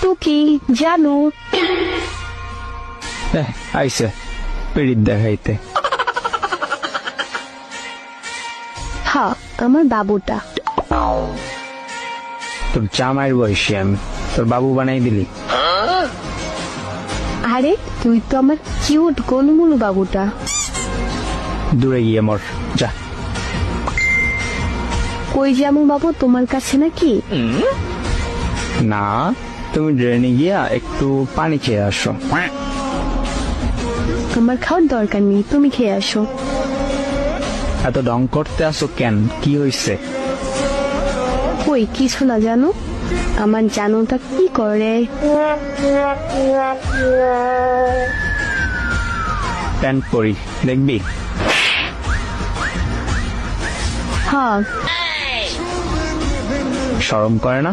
তো কি জানো আইসে পিড়িত দেখাইতে। হ্যাঁ আমার বাবুটা। তোর জামাইয়ের বয়সী আমি। তোর বাবু বানাই দিলি। আরে তুই তো আমার কিউট গোলমুলু বাবুটা। দূরে গিয়ে মর যা। কই যাব বাবু তোমার কাছে নাকি? না। তুমি ড্রেনে গিয়া একটু পানি খেয়ে আসো। আমার খাওয়ার দরকার নেই তুমি খেয়ে আসো। এত ডং করতে আসো কেন? কি হইছে? কই কিছু না জানো? আমার জানোটা কি করে? প্যান্ট পরি দেখবি? হ্যাঁ। সরম করে না?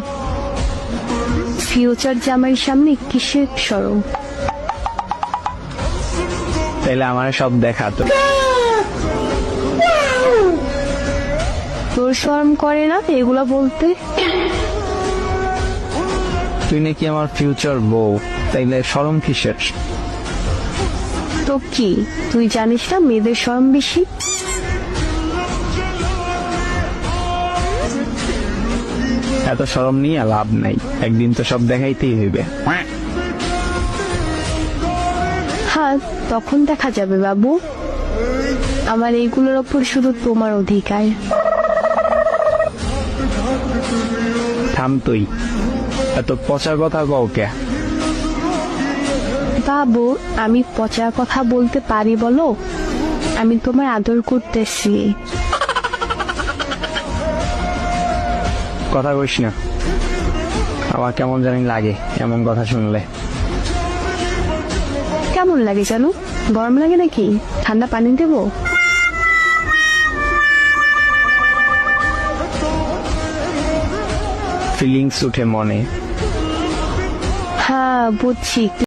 ফিউচার জামাইয়ের সামনে কিসের সরম? তাইলে আমার সব দেখা তো। তোর শরম করে না এগুলা বলতে? তুই নাকি আমার ফিউচার বউ তাইলে সরম কিসের? তো কি তুই জানিস না মেয়েদের শরম বেশি? এত সরম নিয়ে লাভ নাই। একদিন তো সব দেখাইতেই হইবে। হ্যাঁ তখন দেখা যাবে বাবু। আমার এইগুলোর ওপর শুধু তোমার অধিকার। থাম তুই। এত পচা কথা কও কে? বাবু আমি পচা কথা বলতে পারি বলো? আমি তোমার আদর করতেছি। কথা কইস না। আমার কেমন জানি লাগে এমন কথা শুনলে। কেমন লাগে জানো? গরম লাগে নাকি? ঠান্ডা পানি দেবো? ফিলিংস উঠে মনে। হ্যাঁ বুঝছি।